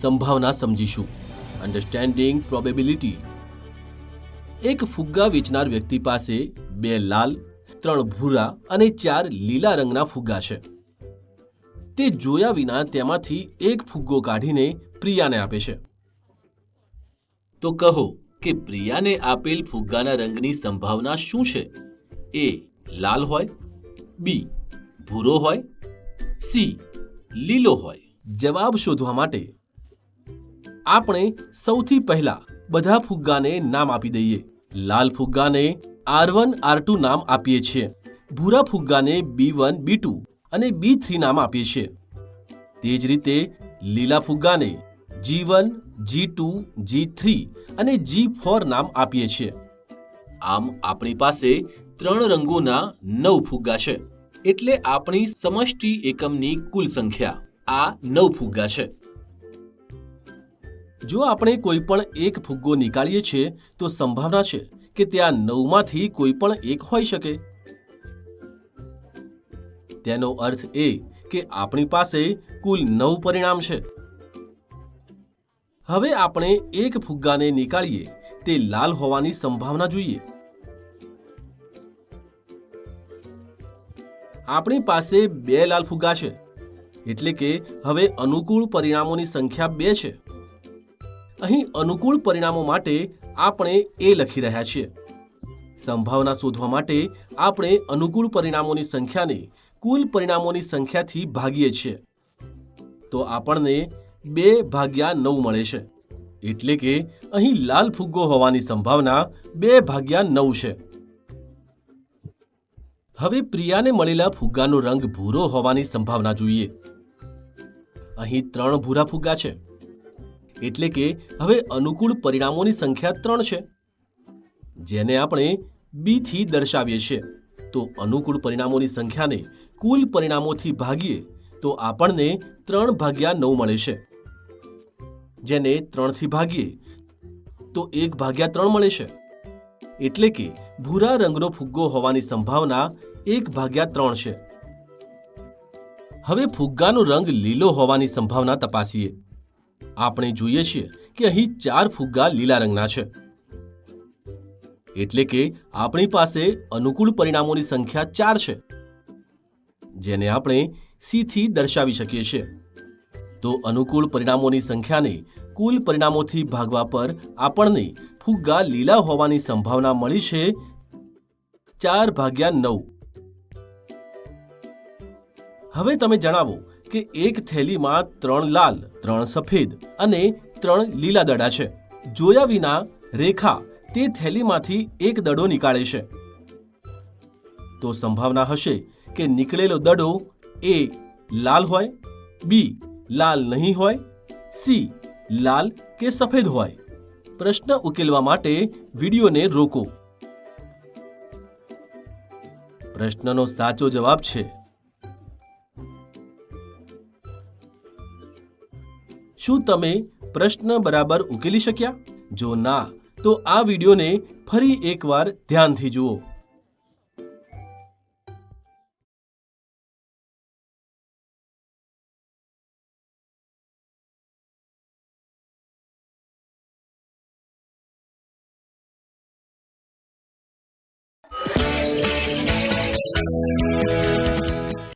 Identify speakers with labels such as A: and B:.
A: સંભાવના સમજીશું. Understanding probability એક ફુગ્ગા વેચનાર વ્યક્તિ પાસે બે લાલ, ત્રણ ભૂરા અને ચાર લીલા રંગના ફુગ્ગા છે. તે જોયા વિના તેમાંથી એક ફુગ્ગો કાઢીને પ્રિયાને આપે છે. તો કહો કે પ્રિયાને આપેલ ફુગ્ગાના રંગની સંભાવના શું છે? એ લાલ હોય, બી ભૂરો હોય, સી લીલો હોય. જવાબ શોધવા માટે આપણે સૌથી પહેલા બધા ફુગ્ગાને નામ આપી દઈએ. લાલ ફુગ્ગાને આર વન, આર ટુ નામ આપીએ છીએ. ભૂરા ફુગ્ગાને બી વન, બી ટુ અને બી થ્રી નામ આપીએ છીએ. તે જ રીતે લીલા ફુગ્ગાને G one, G two, G three અને જી ફોર નામ આપીએ છીએ. આમ આપણી પાસે ત્રણ રંગોના નવ ફુગ્ગા છે. એટલે આપણી સમષ્ટિ એકમની કુલ સંખ્યા આ નવ ફુગ્ગા છે. જો આપણે કોઈ પણ એક ફુગ્ગો નીકાળીએ છીએ, તો સંભાવના છે કે ત્યાં નવમાંથી કોઈ પણ એક હોઈ શકે. તેનો અર્થ એ કે આપણી પાસે કુલ નવ પરિણામ છે. હવે આપણે એક ફુગ્ગાને નીકાળીએ, તે લાલ હોવાની સંભાવના જોઈએ. આપણી પાસે બે લાલ ફુગ્ગા છે, એટલે કે હવે અનુકૂળ પરિણામોની સંખ્યા બે છે. અહીં અનુકૂળ પરિણામો માટે આપણે એ લખી રહ્યા છીએ. સંભાવના શોધવા માટે આપણે અનુકૂળ પરિણામોની સંખ્યાને કુલ પરિણામોની સંખ્યાથી ભાગીએ છીએ. તો આપણને બે ભાગ્યા નવ મળે છે. એટલે કે અહીં લાલ ફુગ્ગો હોવાની સંભાવના બે ભાગ્યા નવ છે. હવે પ્રિયાને મળેલા ફુગ્ગાનો રંગ ભૂરો હોવાની સંભાવના જોઈએ. અહીં ત્રણ ભૂરા ફુગ્ગા છે. એટલે કે હવે અનુકૂળ પરિણામોની સંખ્યા ત્રણ છે. જેને આપણે બી થી દર્શાવીએ છીએ. તો અનુકૂળ પરિણામોની સંખ્યાને કુલ પરિણામોથી ભાગીએ, તો આપણને ત્રણ ભાગ્યા નવ મળે છે. જેને ત્રણથી ભાગીએ, તો એક ભાગ્યા ત્રણ મળે છે. એટલે કે ભૂરા રંગનો ફુગ્ગો હોવાની સંભાવના એક ભાગ્યા ત્રણ છે. હવે ફુગ્ગાનો રંગ લીલો હોવાની સંભાવના તપાસીએ. આપણે જોઈએ છીએ કે અહીં ચાર ફુગ્ગા લીલા રંગના છે. એટલે કે આપણી પાસે અનુકૂળ પરિણામોની સંખ્યા ચાર છે, જેને આપણે સીથી દર્શાવી શકીએ છીએ. તો અનુકૂળ પરિણામોની સંખ્યાને કુલ પરિણામોથી ભાગવા પર આપણને ફુગ્ગા લીલા હોવાની સંભાવના મળી છે ચાર ભાગ્યા નવ. હવે તમે જણાવો કે એક થેલીમાં ત્રણ લાલ, ત્રણ સફેદ અને ત્રણ લીલા દડા છે. જોયા વિના રેખા તે થેલીમાંથી એક દડો નીકાળે છે. તો સંભાવના હશે કે નીકળેલો દડો એ લાલ હોય, બી લાલ નહીં હોય, સી લાલ કે સફેદ હોય? પ્રશ્ન ઉકેલવા માટે વિડીયોને રોકો. પ્રશ્નનો સાચો જવાબ છે શું તમે પ્રશ્ન બરાબર ઉકેલી શક્યા? જો ના, તો આ વિડીયોને ફરી એકવાર ધ્યાનથી જુઓ.